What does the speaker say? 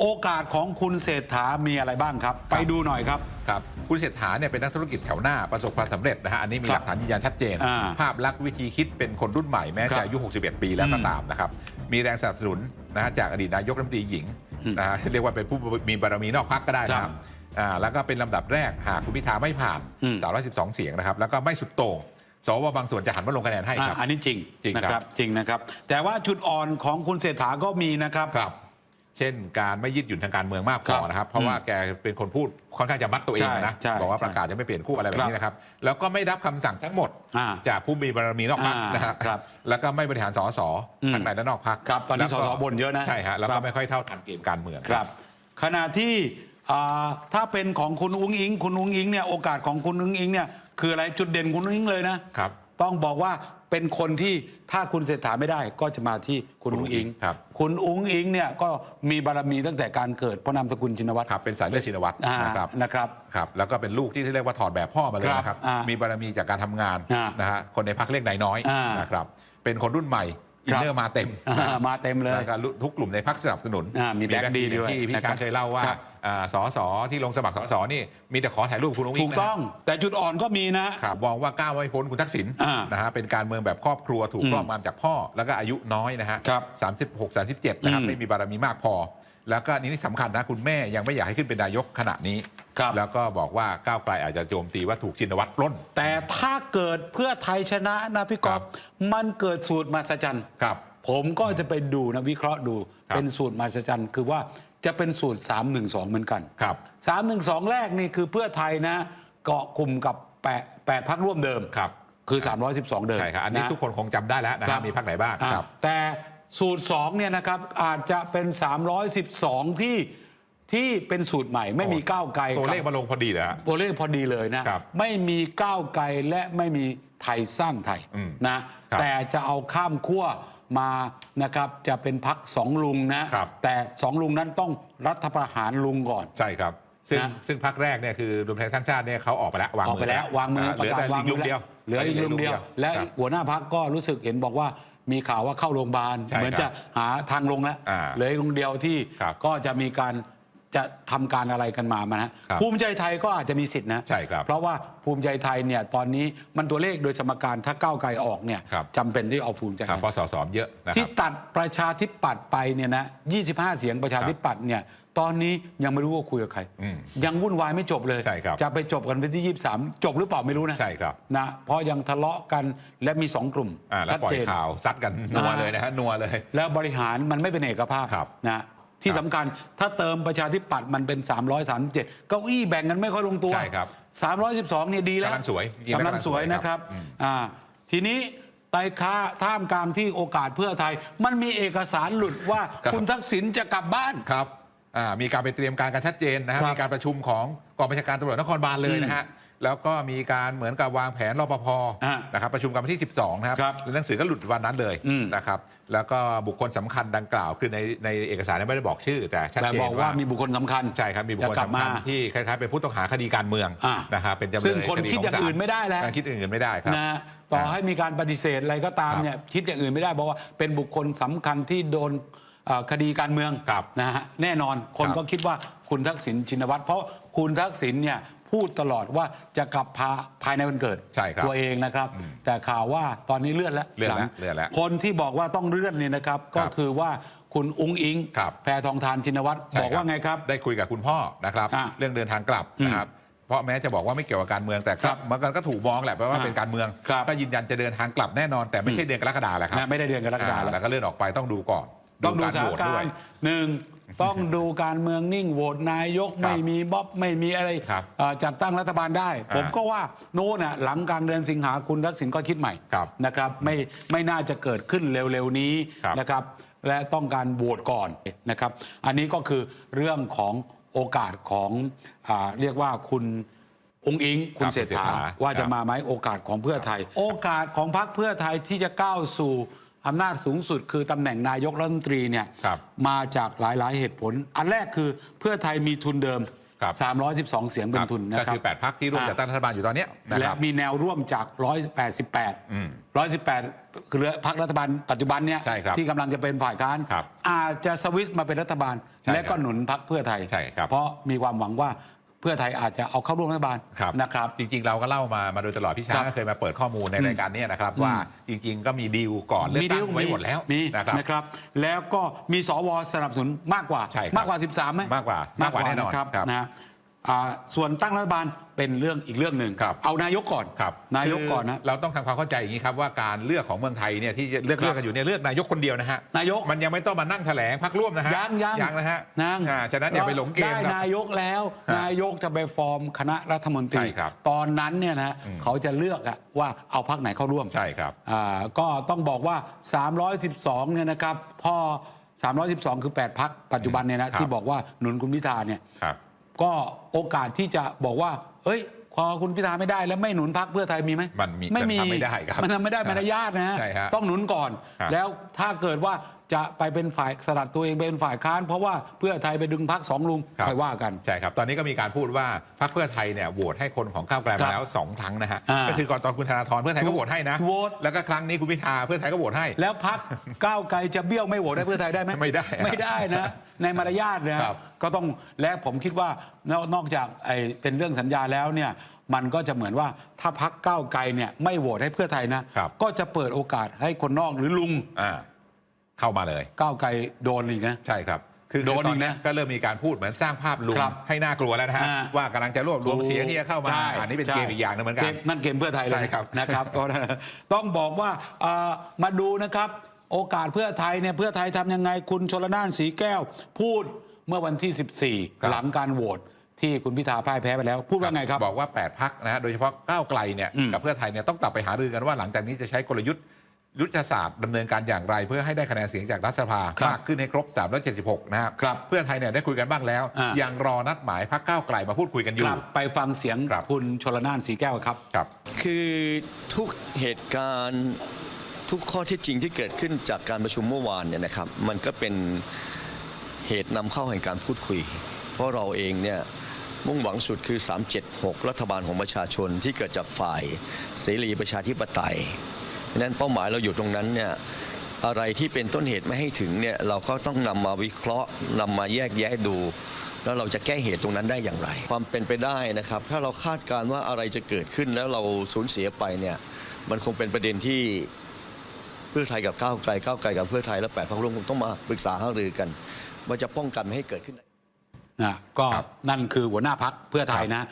โอกาสของคุณเศรษฐามีอะไรบ้างครับ ไปดูหน่อยครับ ครับคุณเศรษฐาเนี่ยเป็นนักธุรกิจแถวหน้าประสบความสำเร็จนะฮะอันนี้มีคหรับลักฐานยืนยันชัดเจน อ่าภาพลักษณ์วิธีคิดเป็นคนรุ่นใหม่แม้ครัจะบอายุ 61 ปีแล้วก็อืมตามนะครับมีแรงสนับสนุนนะฮะจากอดีตนายกรัฐมนตรีหญิงนะฮะเรียกว่าเป็นผู้มีบารมีนอกพักก็ได้นะคครัรับบอ่าแล้วก็เป็นลำดับแรกหากคุณพิธาไม่ผ่าน อืม 312 เสียงนะครับแล้วก็ไม่สุดโต่งสวบางส่วนจะหันมาลงคะแนนให้ครับ อะอันนี้จริงจริงนะครับจริงนะครับ แต่ว่าจุดอ่อนของคุณเศรษฐาก็มีนะครับ ครับ เช่นการไม่ยืดหยุ่นทางการเมืองมากพครัอบนะครับ เพราะว่าแกเป็นคนพูดค่อนข้างจะมัดตัวเองนะใช่บอกว่าใช่ประกาศจะไม่เปลี่ยนคู่อะไรแบบนี้นะครับ แล้วก็ไม่รับคำสั่งทั้งหมด อ่าจากผู้มีบารมีนอกพักอ่านนะฮะครับแล้วก็ไม่บริหารสสอืมทั้งในและนอกพักครับตอนนี้สสบ่นเยอะนะใช่ฮะแล้วครัก็บ ไม่ค่อยเท่าทันเกมการเมือง ครับขณะที่อ่าถ้าเป็นของคุณอุ้งอิง คุณอุ้งอิงเนี่ยโอกาสของคุณอุ้งอิงเนี่ยคืออะไรจุดเด่นคุณอุ้งอิงเลยนะครับ ต้องบอกว่า เป็นคนที่ถ้าคุณเศรษฐาไม่ได้ก็จะมาที่คุณอุ้งอิงครับ คุณอุ้งอิงเนี่ยก็มีบารมีตั้งแต่การเกิดเพราะนามสกุลชินวัตร ครับเป็นสายเลือดชินวัตรอ่านะครับนะครับครับ แล้วก็เป็นลูกที่เรียกว่าถอดแบบพ่อมาเลยครับนะครับมีบารมีจากการทำงานอ่านะฮะคนในพักเล็กนายน้อยอ่านนะครับเป็นคนรุ่นใหม่ อินเนอร์มาเต็มอ่ามาเต็มเลยแล้วก็ทุกกลุ่มในพักสนับสนุนอ่ามีแบ็คดีด้วยที่พี่นะครับช้างเคยเล่าว่าครับอ่าสอสอที่ลงสมัครสอสอนี่มีแต่ขอถ่ายรูปคุณอุ้งอิถูงกนะต้อง แต่จุดอ่อนก็มีนะครับมองว่าก้าวไม่พ้นคุณทักษิณอ่านนะฮะเป็นการเมืองแบบครอบครัวถูกอืมครอบงำจากพ่อ แล้วก็อายุน้อยนะฮะครับสามสิบหกสามสิบเจ็ดนะครับอืมไม่มีบารมีมากพอ แล้วก็นี่สำคัญนะคุณแม่ยังไม่อยากให้ขึ้นเป็นนายกขณะนี้ ครับ แล้วก็บอกว่าก้าวไกลอาจจะโจมตีว่าถูกชินวัตรปล้น แต่ถ้าเกิดเพื่อไทยชนะนะพี่กอครัฟบมันเกิดสูตรมหัศจรรย์ครับผมก็จะไปดูนะวิเคราะห์ดูครับเป็นสูตรมหัศจรรย์คือว่าจะเป็นสูตร 312 เหมือนกันครับ312 แรกนี่คือเพื่อไทยนะ เกาะกลุ่มกับแปดแปดพักร่วมเดิมครับ คือ 312 เดิมใช่ครับอันนี้ะ ทุกคนคงจำได้แล้วนะคฮะรับมีพักไหนบ้างอ่าครับ แต่ สูตร2เนี่ยนะครับอาจจะเป็น 312 ที่ที่เป็นสูตรใหม่ ไม่มีโอ้ก้าวไกลตัวเลขกับมาลงพอดีเลยฮะ ตัวเลขพอดีเลยนะ ครับไม่มีก้าวไกลและไม่มีไทยสร้างไทยอืมนะ ครับแต่จะเอาข้ามขั้วมานะครับจะเป็นพักสองลุงนะครับ แต่สองลุงนั้นต้องรัฐประหารลุงก่อน ใช่ครับ ซึ่งนะ ซึ่งพักแรกเนี่ยคือรวมไทยสร้างชาติเนี่ยเขาออกไปแล้ววางออกไปแล้ววางมือเหลือแต่วาอีกลุงเดียวเหลืออีกลุงเดียว และครับ หัวหน้าพักก็รู้สึกเห็นบอกว่า มีข่าวว่าเข้าโรงพยาบาล ใช่เหมือนครับจะหาทางลงแล้วอ่าเหลืออีกลุงเดียวที่ครับก็จะมีการจะทำการอะไรกันมามานะครับภูมิใจไทยก็อาจจะมีสิทธินะใช่ครับเพราะว่าภูมิใจไทยเนี่ยตอนนี้มันตัวเลขโดยสมการถ้าก้าวไกลออกเนี่ยครับ จำเป็นที่เอาภูมิใจคไทรับยเพราะสสเยอะนะคที่รับ ตัดประชาธิปัตย์ไปเนี่ยนะ 25 เสียงประชาธิปัตย์เนี่ยตอนนี้ยังไม่รู้ว่าคุยกับใครอืมยังวุ่นวายไม่จบเลย ใช่ครับจะไปจบกันวันที่ 23 จบหรือเปล่าไม่รู้นะใช่ครับนะเพราะยังทะเลาะกันและมีสองกลุ่มอ่าแล้วชัดปล่อเจยน ข่าวซัดกันนัวเลยนะฮะนัวเลย แล้วบริหารมันไม่เป็นเอกภาพครับนะที่สำคัญถ้าเติมประชาธิปัตย์มันเป็น 337 เก้าอี้แบ่งกันไม่ค่อยลงตัวใช่ครับ312เนี่ยดีแล้วกำลังสวยจริงๆกำลังสวยกำลังสวยนะครับอืมอ่าทีนี้ไต่ค้าท่ามกลางที่โอกาสเพื่อไทย มันมีเอกสารหลุดว่าคุณทักษิณจะกลับบ้าน ครับ อ่ามีการไปเตรียมการกันชัดเจนนะฮะครับมีการประชุมของกองบัญชาการตำรวจนครบาลเลยนะฮะแล้วก็มีการเหมือนกับวางแผนรปภอ่านะครับประชุมกันวันที่ 12 นะครับครับแล้วหนังสือก็หลุดวันนั้นเลยอืม นะครับแล้วก็บุคคลสำคัญดังกล่าว คือในในเอกสารเนี่ยไม่ได้บอกชื่อ แต่ชัดแต่เจนบอกว่ามีบุคคลสำคัญ ใช่ครับมีบุคคลจะกลับสำคัญมาที่คล้ายๆเป็นผู้ต้องหาคดีการเมืองอ่านะฮะเป็นจำเลยซึ่งคนดีคิดอย่างศลอื่นไม่ได้แล้ว คิดอย่างอื่นไม่ได้ครับ นะต่อให้มีการปฏิเสธอะไรก็ตามครับเนี่ยคิดอย่างอื่นไม่ได้เพราะว่าเป็นบุคคลสำคัญที่โดนเอ่อ คดีการเมืองครับนะฮะแน่นอนคนครับก็คิดว่าคุณทักษิณชินวัตรเพราะคุณทักษิณเนี่ยพูดตลอดว่าจะกลับพาภายในวันเกิดใช่ครับตัวเองนะครับ แต่ข่าวว่าตอนนี้เลื่อนแล้วเลื่อนแล้วหงเลื่อนแล้วคนที่บอกว่าต้องเลื่อนเนี่ยนะครับครัก็บคือว่าคุณอุ้งอิงครับแพทองทานชินวัตรใช่บอกว่าไงครับ ได้คุยกับคุณพ่อนะครับอะเรื่องเดินทางกลับนะครับเพราะแม้จะบอกว่าไม่เกี่ยวกับการเมืองแต่ครับมันก็ถูกมองแหละเพราะว่าอะเป็นการเมืองครับก็ยืนยันจะเดินทางกลับแน่นอนแต่ไม่ใช่เดือนกรกฎาคมแหละครับนะไม่ได้เดือนกรกฎาคมอ่แล้วแล้วก็เลื่อนออกไปต้องดูก่อน ต้องดูสถานโหวตกาด้วรยณ์หนึ่งต้องดูการเมืองนิ่งโหวตนายกครับไม่มีบ๊อบไม่มีอะไรครับเอ่อจัดตั้งรัฐบาลได้อ่าผมก็ว่าโน่นน่ะหลังกลางเดือนสิงหาคุณทักษิณก็คิดใหม่ครับนะครับไม่ไม่น่าจะเกิดขึ้นเร็วๆนี้ครับนะครับและต้องการโหวตก่อนนะครับ อันนี้ก็คือเรื่องของโอกาสของอาเรียกว่าคุณองค์อิงคุณครับเศรษคุณเศรษฐาฐาว่าจะครับมาไหมโอกาสของเพื่อไทย โอกาสของพรรคเพื่อไทยที่จะก้าวสู่ อำนาจสูงสุดคือตำแหน่งนายกรัฐมนตรีเนี่ยครับมาจากหลาย ๆ เหตุผล อันแรกคือเพื่อไทยมีทุนเดิมครับ312 เสียงเป็นทุนนะก็ครับคือ8พักที่ร่วมจัดตั้งรัฐบาลอยู่ตอนเนี้ยนะคและรับมีแนวร่วมจาก 188 118 คือเหลือพักรัฐบาลปัจจุบันเนี่ยใช่ครับที่กำลังจะเป็นฝ่ายค้านครับอาจจะสวิตช์มาเป็นรัฐบาลใช่และก็ครับหนุนพักเพื่อไทยใช่ครับเพราะมีความหวังว่า เพื่อไทยอาจจะเอาเข้าร่วมรัฐบาลครับนะครับ จริงๆเราก็เล่ามามาโดยตลอดพี่ช้าครังบก็เคยมาเปิดข้อมูลในรายการเนี้นะครับว่าจริง ๆ ก็มีดีลก่อนเลือกตั้งไว้หมดแล้วมีนะครับนะครับแล้วก็มีสวสนับสนุนมากกว่าใช่ครับมากกว่า 13ไหมมากกว่า มากกว่าแน่นอนครับครับนะ อ่าส่วนตั้งรัฐบาลเป็นเรื่องอีกเรื่องหนึ่งครับ เอานายกก่อนครับนายกก่อนนะคืเราต้องทำความเข้าใจอย่างนี้ครับว่าการเลือกของเมืองไทยเนี่ยที่เลือกครับเลือกกันอยู่เนี่ยเลือกนายกคนเดียวนะฮะนายกมันยังไม่ต้องมานั่งแถลงพักร่วมนะฮะยังยังยังนะฮะยังอ่าฉะนั้นอย่าไปหลงเกมได้ครับ นายกแล้ว ฮะนายกจะไปฟอร์มคณะรัฐมนตรี ใช่ครับตอนนั้นเนี่ยนะเขาจะเลือกอะว่าเอาพักไหนเข้าร่วม ใช่ครับ อ่าก็ต้องบอกว่า 312 เนี่ยนะครับพ่อ 312 คือ 8 พักปัจจุบันเนี่ยนะครับที่บอกว่าหนุนคุณพิธาเนี่ยครับ ก็โอกาสที่จะบอกว่าเอ้ย พอคุณพิธาไม่ได้แล้วไม่หนุนพักเพื่อไทยมีไหมมันมีไม่มีมันทำไม่ได้ครับมันทำไม่ได้มารยาทนะฮะใช่ฮะต้องหนุนก่อน ครับ แล้วถ้าเกิดว่า จะไปเป็นฝ่ายสลัดตัวเองเป็นฝ่ายค้าน เพราะว่าเพื่อไทยไปดึงพักสองลุงครับ ค่อยว่ากัน ใช่ครับ ตอนนี้ก็มีการพูดว่าพรรคเพื่อไทยเนี่ยโหวตให้คนของก้าวไกลครัมาบแล้วสองครั้งนะฮะอ่าก็คือก่อนตอนคุณธนาธรเพื่อไทยก็โหวตให้นะโหวต แล้วก็ครั้งนี้คุณพิธาเพื่อไทยก็โหวตให้ แล้วพัก ก้าวไกลจะเบี้ยวไม่โหวตให้เพื่อไทยได้ไหมไม่ได้ครับไม่ได้นะ ในมารยาทนะครับ ก็ต้องและผมคิดว่านอกนอกจากไอ้เป็นเรื่องสัญญาแล้วเนี่ยมันก็จะเหมือนว่าถ้าพักก้าวไกลเนี่ยไม่โหวตให้เพื่อไทยนะครับ ก็จะเปิดโอกาสให้คนนอกหรือลุง อ่า เข้ามาเลย ก้าวไกลโดนอีกนะ ใช่ครับ คือโดนตอีอนกเนี้ยนะก็เริ่มมีการพูดเหมือนสร้างภาพลวงครับให้น่ากลัวแล้วนะฮะ อ่า ว่ากำลังจะรวบรวมเสียงที่จะเข้ามาใช่อันนี้เป็นใช่เกมอีกอย่างหนึงเหมือนกันกนั่นเกมเพื่อไทยเลยใช่ครับ นะครับก็ ต้องบอกว่าเอ่อมาดูนะครับ โอกาสเพื่อไทยเนี่ยเพื่อไทยทำยังไงคุณชลนานสีแก้ว พูดเมื่อวันที่14 หลังการโหวตที่คุณพิธาพ่ายแพ้ไปแล้ว พูดว่าไงครับ บอกว่า 8 พักนะฮะโดยเฉพาะก้าวไกลเนี่ยอืมกับเพื่อไทยเนี่ยต้องกลับไปหารือกันว่าหลังจากนี้จะใช้กลยุทธ์ ยุทธศาสตร์ดำเนินการอย่างไร เพื่อให้ได้คะแนนเสียงจากรัฐสภาครับมากขึ้นให้ครบ 376 นะครับ ครับเพื่อไทยเนี่ยได้คุยกันบ้างแล้ว อ่ายังรอนัดหมายพักก้าวไกลมาพูดคุยกันอกยู่ลับไปฟังเสียงครับ คุณชลนานสีแก้วครับ ครับ คือทุกเหตุการณ์ทุกข้อเที่จริงที่เกิดขึ้นจากการประชุมเมื่อวานเนี่ยนะครับ มันก็เป็นเหตุนำเข้าแห่งการพูดคุย เพราะเราเองเนี่ยมุ่งหวังสุดคือ 376 รัฐบาลของประชาชนที่เกิดจากฝ่ายเสรีประชาธิปไตย ดังนั้นเป้าหมายเราอยู่ตรงนั้นเนี่ยอะไรที่เป็นต้นเหตุไม่ให้ถึงเนี่ยเราก็ต้องนำมาวิเคราะห์นำมาแยกแยะดู แล้วเราจะแก้เหตุตรงนั้นได้อย่างไร ความเป็นไปได้นะครับ ถ้าเราคาดการณ์ว่าอะไรจะเกิดขึ้นแล้วเราสูญเสียไปเนี่ยมันคงเป็นประเด็นที่เพื่อไทยกับก้าวไกลก้าวไกลกับเพื่อไทยและแปดพรรคร่วมคงต้องมาปรึกษาหารือกัน ว่าจะป้องกันไม่ให้เกิดขึ้นนะก็นั่นคือหัวหน้าพักเพื่อไทยนะ